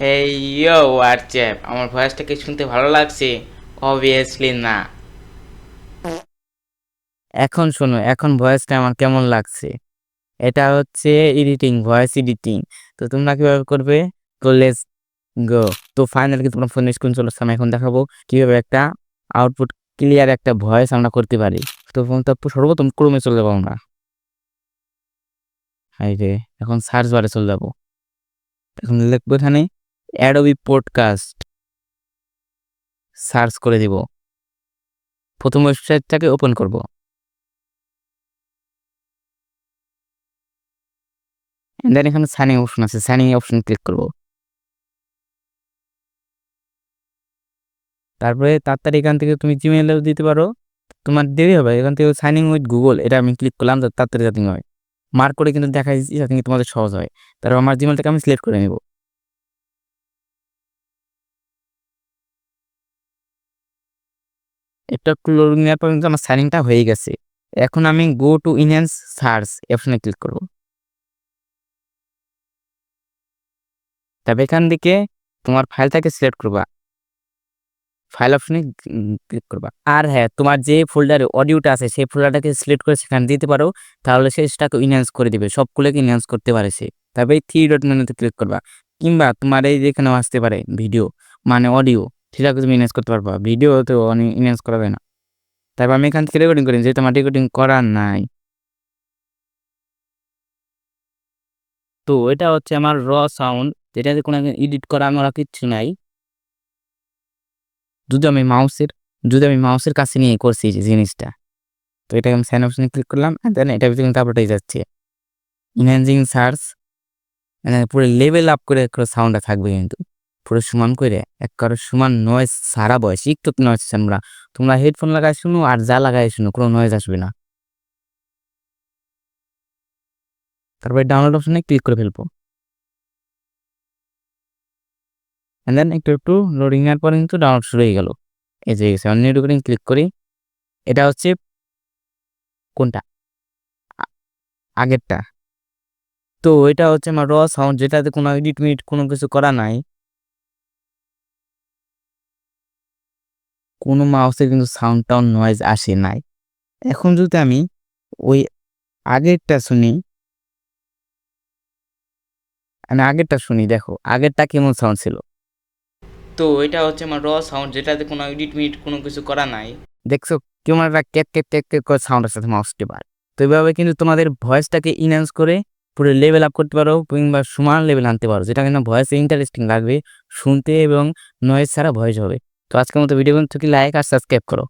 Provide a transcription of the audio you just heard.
হেই ইয়ো আমার ভয়েসটা কি শুনতে ভালো লাগছে? অবভিয়াসলি না। এখন শোনো, এখন ভয়েসটা আমার কেমন লাগছে? এটা হচ্ছে এডিটিং ভয়েস এডিটিং তো তোমরা কীভাবে করবে? তো লেটস গো তো ফাইনালি তোমরা ফোন স্ক্রিন চলে আমি এখন দেখাবো কীভাবে একটা আউটপুট ক্লিয়ার একটা ভয়েস আমরা করতে পারি। তো ফোন তো সর্বপ্রথম ক্রমে চলে যাব আমরা। হাই রে, এখন সার্চ বারে চলে যাব। এখন লিখব এখানে অ্যাডোবি পডকাস্ট সার্চ করে দিব। প্রথম ওয়েবসাইটটাকে ওপেন করব। দেন এখানে সাইনিং অপশন আছে। সাইনিং অপশন ক্লিক করব। তারপরে তাড়াতাড়ি এখান থেকে তুমি জিমেলেও দিতে পারো। তোমার দেরি হবে। এখান থেকে সাইনিং উইথ গুগল এটা আমি ক্লিক করলাম তাড়াতাড়ি যাতে হয়। মার্ক করে কিন্তু দেখা যাচ্ছে যাতে তোমাদের সহজ হয়। তারপর আমার জিমেলটাকে আমি সিলেক্ট করে নেব। একটু নেওয়ার কিন্তু আমার সাইনিংটা হয়ে গেছে। এখন আমি গো টু ইনহ্যান্স সার্চ অপশনে ক্লিক করব। তবে এখান থেকে তোমার ফাইলটাকে সিলেক্ট করবা। ফাইল অপশনে ক্লিক করবা। আর হ্যাঁ তোমার যে ফোল্ডারে অডিওটা আছে, সেই ফোল্ডারটাকে সিলেক্ট করে সেখানে দিতে পারো। তাহলে সে সেটাকে ইনহ্যান্স করে দিবে। সবগুলোকে ইনহ্যান্স করতে পারে সে। তবে থ্রি ডট মেনুতে ক্লিক করবা। কিংবা তোমার এই যেখানেও আসতে পারে ভিডিও মানে অডিও সেটাকে তুমি ইনহ্যান্স করতে পারবা। ভিডিও তো ইনহ্যান্স করা যায় না। তারপর আমি এখান থেকে রেকর্ডিং করি, যেহেতু আমার রেকর্ডিং করার নাই। তো এটা হচ্ছে আমার র সাউন্ড যেটাতে কোনো এডিট করা আমার কিচ্ছু নাই। যদি আমি মাউসের যদি আমি মাউসের কাছে নিয়ে করছি যে জিনিসটা, তো এটা আমি সাইন অপশনে ক্লিক করলাম দেন এটা ভিতরে কিন্তু আপলোড হয়ে যাচ্ছে। ইনহ্যান্সিং সার্চ পুরো লেভেল আপ করে সাউন্ডটা থাকবে কিন্তু। পুরো সমান করে এক কারও সমান নয়েজ সারা বয়স, একটু নয়েজ আমরা। তোমরা হেডফোন লাগাই শুনো আর যা লাগাই শুনো, কোনো নয়েজ আসবে না। তারপরে ডাউনলোড অপশনে ক্লিক করে ফেলব। দেন একটু একটু লোডিং এর পরে কিন্তু ডাউনলোড শুরু হয়ে গেল। এই যে গেছে অন্য রেকর্ডিং ক্লিক করি। এটা হচ্ছে কোনটা? আগেরটা তো এটা হচ্ছে আমার র সাউন্ড যেটাতে কোনো এডিট মিট কোনো কিছু করা নাই। কোনো মাউসে কিন্তু সাউন্ড টাউন নয়েজ আসে নাই। এখন যদি আমি ওই আগেরটা শুনি মানে আগেরটা শুনি দেখো আগেরটা কেমন সাউন্ড ছিল? তো এটা হচ্ছে আমার র সাউন্ড যেটাতে কোনো এডিট মিট কোনো কিছু করা নাই। দেখছ কেমন একটা ক্যাট ক্যাট ক্যাট ক্যাট করে সাউন্ড আসছে মাউস টিপার তো এইভাবে কিন্তু তোমাদের ভয়েসটাকে ইনহ্যান্স করে পুরো লেভেল আপ করতে পারো কিংবা সমান লেভেল আনতে পারো যেটা কিন্তু ভয়েসে ইন্টারেস্টিং লাগবে শুনতে এবং নয়েজ ছাড়া ভয়েস হবে। তো আজকের মতো ভিডিও থেকে লাইক আর সাবস্ক্রাইব করো।